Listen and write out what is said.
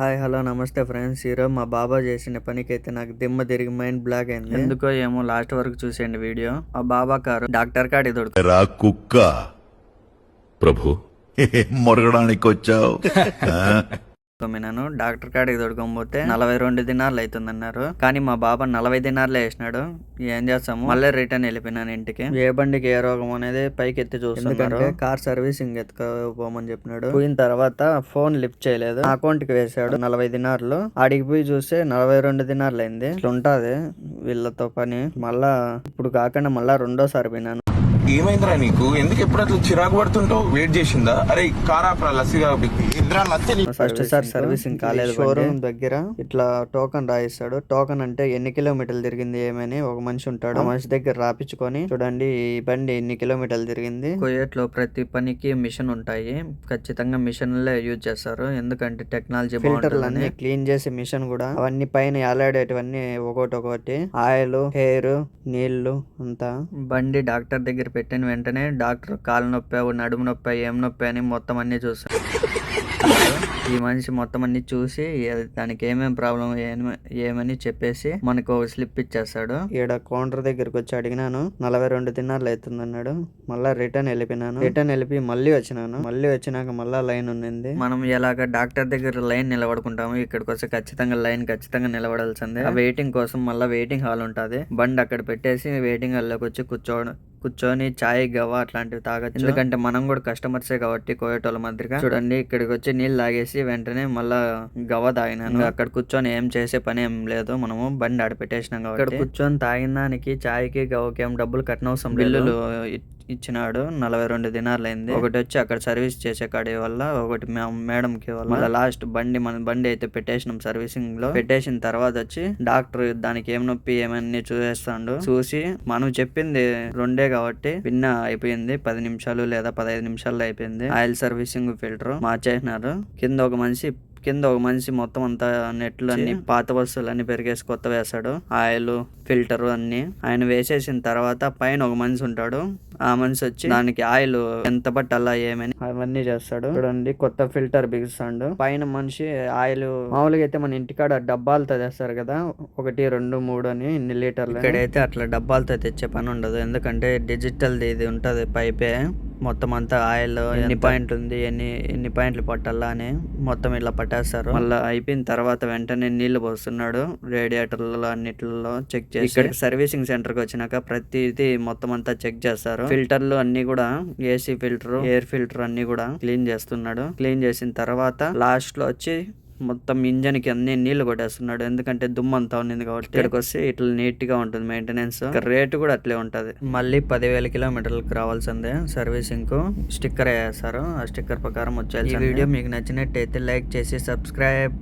Hi hello నమస్తే friends. ఈరోజు మా బాబా చేసిన పనికి అయితే నాకు దిమ్మ తిరిగి మైండ్ బ్లాక్ అయింది. ఎందుకో ఏమో లాస్ట్ వరకు చూసేయండి వీడియో. ఆ బాబా కారు డాక్టర్ కాడి దొరుకుతుంది. రా కుక్క. ప్రభు మొరగడానికి వచ్చావు. తొమ్మినాను డాక్టర్ కాడికి తొడుకోకపోతే నలభై రెండు దినాలు అవుతుందన్నారు కానీ మా బాబా నలభై దినాలే వేసినాడు ఏం చేస్తాము? మళ్ళీ రిటర్న్ వెళ్ళిపోయినాను ఇంటికి. ఏ బండికి ఏ రోగం అనేది పైకి ఎత్తి చూస్తున్నారు కార్ సర్వీసింగ్ ఎత్తుకోమని చెప్పినాడు. పోయిన తర్వాత ఫోన్ లిఫ్ట్ చేయలేదు. అకౌంట్కి వేసాడు నలభై దినార్లు. ఆడికి పోయి చూస్తే నలభై రెండు దినార్లు అయింది ఇట్లా ఉంటది వీళ్ళతో పని. మళ్ళా ఇప్పుడు కాకుండా మళ్ళా రెండోసారి పోయినాను. ఏమైందిరా నీకు? ఎందుకు ఎప్పుడు అట్లా చిరాకు పడుతుంటావు? వెయిట్ చేసిందా? అరే కార్ లస్సీ ఫస్ట్ సార్ సర్వీసింగ్ కాలేదు షోరూమ్ దగ్గర ఇట్లా టోకన్ రాయిస్తాడు. టోకన్ అంటే ఎన్ని కిలోమీటర్లు తిరిగింది ఏమని ఒక మనిషి ఉంటాడు. ఆ? మనిషి దగ్గర రాపించుకొని చూడండి ఈ బండి ఎన్ని కిలోమీటర్లు తిరిగింది. కుయేట్లో ప్రతి పనికి మిషన్ ఉంటాయి. ఖచ్చితంగా మిషన్లే యూజ్ చేస్తారు. ఎందుకంటే టెక్నాలజీ ఫిల్టర్లు అన్ని క్లీన్ చేసే మిషన్ కూడా. అవన్నీ పైన ఎలాడేటివన్నీ ఒకటి ఒకటి ఆయిల్ హెయిర్ నీళ్ళు అంతా. బండి డాక్టర్ దగ్గర పెట్టిన వెంటనే డాక్టర్ కాలు నొప్పి నడుము నొప్పి ఏం నొప్పి అని మొత్తం అన్ని చూస్తారు ఈ మనిషి మొత్తం అన్ని చూసి దానికి ఏమేం ప్రాబ్లం ఏమని చెప్పేసి మనకు స్లిప్ ఇచ్చేస్తాడు ఈడ కౌంటర్ దగ్గరకు వచ్చి అడిగినాను నలభై రెండు తిన్నాళ్ళు అవుతుంది అన్నాడు. మళ్ళా రిటర్న్ వెళ్ళిపోయినాను. రిటర్న్ వెళ్ళిపోయి మళ్ళీ వచ్చినాను. మళ్ళీ వచ్చినాక మళ్ళా లైన్ ఉన్నింది. మనం ఎలాగ డాక్టర్ దగ్గర లైన్ నిలబడుకుంటాము ఇక్కడికి వస్తే ఖచ్చితంగా లైన్ ఖచ్చితంగా నిలబడాల్సిందే. ఆ వెయిటింగ్ కోసం మళ్ళీ వెయిటింగ్ హాల్ ఉంటది. బండి అక్కడ పెట్టేసి వెయిటింగ్ హాల్లోకి వచ్చి కూర్చోవడం కూర్చొని చాయ్ గవ్వ అట్లాంటివి తాగొచ్చు. ఎందుకంటే మనం కూడా కస్టమర్సే కాబట్టి కోయటోళ్ళ మాదిరిగా. చూడండి ఇక్కడికి వచ్చి నీళ్ళు తాగేసి వెంటనే మళ్ళా గవ్వ తాగినాను. అక్కడ కూర్చొని ఏం చేసే పని ఏం లేదు. మనము బండి ఆడ పెట్టేసినాం కాబట్టి. ఇక్కడ కూర్చొని తాగిన దానికి చాయ్కి గవ్వకి ఏం డబ్బులు కట్టనవసరం బిల్లులు ఇ- ఇచ్చినాడు. నలభై రెండు దినార్లు అయింది ఒకటి వచ్చి అక్కడ సర్వీస్ చేసే కాడి వల్ల ఒకటి మేడం కి వల్ల మళ్ళీ లాస్ట్ బండి మన బండి అయితే పెట్టేసినాం సర్వీసింగ్లో పెట్టేసిన తర్వాత వచ్చి డాక్టర్ దానికి ఏం నొప్పి ఏమన్నీ చూసేస్తాడు. చూసి మనం చెప్పింది రెండే కాబట్టి విన్న అయిపోయింది. పది నిమిషాలు లేదా పదహైదు నిమిషాల్లో అయిపోయింది. ఆయిల్ సర్వీసింగ్ ఫిల్టర్ మార్చేసినారు. కింద ఒక మనిషి కింద ఒక మనిషి మొత్తం అంతా నెట్లు అన్ని పాత వస్తువులు అన్ని పెరిగేసి కొత్త వేస్తాడు ఆయిల్ ఫిల్టర్ అన్ని. ఆయన వేసేసిన తర్వాత పైన ఒక మనిషి ఉంటాడు. ఆ మనిషి వచ్చి దానికి ఆయిల్ ఎంత పట్టాలా ఏమని అవన్నీ చేస్తాడు. చూడండి కొత్త ఫిల్టర్ బిగిస్తాడు. పైన మనిషి ఆయిల్ మామూలుగా అయితే మన ఇంటికాడ డబ్బాలతో తెస్తారు కదా. ఒకటి రెండు మూడు అని ఇన్ని లీటర్లు ఇక్కడైతే అట్లా డబ్బాలతో తెచ్చే పని ఉండదు. ఎందుకంటే డిజిటల్ ఇది ఉంటది పైపే. మొత్తం అంతా ఆయిల్ ఎన్ని పాయింట్లు? ఉంది ఎన్ని ఎన్ని పాయింట్లు పట్టాలా అని మొత్తం ఇలా పట్టేస్తారు. మళ్ళీ అయిపోయిన తర్వాత వెంటనే నీళ్ళు పోస్తున్నాడు రేడియేటర్లలో అన్నిటిలో చెక్ చేసి. ఇక్కడికి సర్వీసింగ్ సెంటర్కి వచ్చినాక ప్రతిది మొత్తం అంతా చెక్ చేస్తారు. ఫిల్టర్లు అన్ని కూడా ఏసీ ఫిల్టర్ ఎయిర్ ఫిల్టర్ అన్ని కూడా క్లీన్ చేస్తున్నాడు. క్లీన్ చేసిన తర్వాత లాస్ట్లో వచ్చి మొత్తం ఇంజన్కి అన్ని నీళ్ళు కొట్టేస్తున్నాడు. ఎందుకంటే దుమ్ము అంతా ఉన్నింది కాబట్టి ఇక్కడికి వస్తే ఇట్లా నీట్గా ఉంటుంది మెయింటెనెన్స్ రేటు కూడా అట్లే ఉంటది. మళ్ళీ పదివేల కిలోమీటర్లకు రావాల్సిందే సర్వీసింగ్కు స్టిక్కర్ వేస్తారు ఆ స్టిక్కర్ ప్రకారం వచ్చేది ఈ వీడియో మీకు నచ్చినట్టయితే లైక్ చేసి సబ్స్క్రైబ్.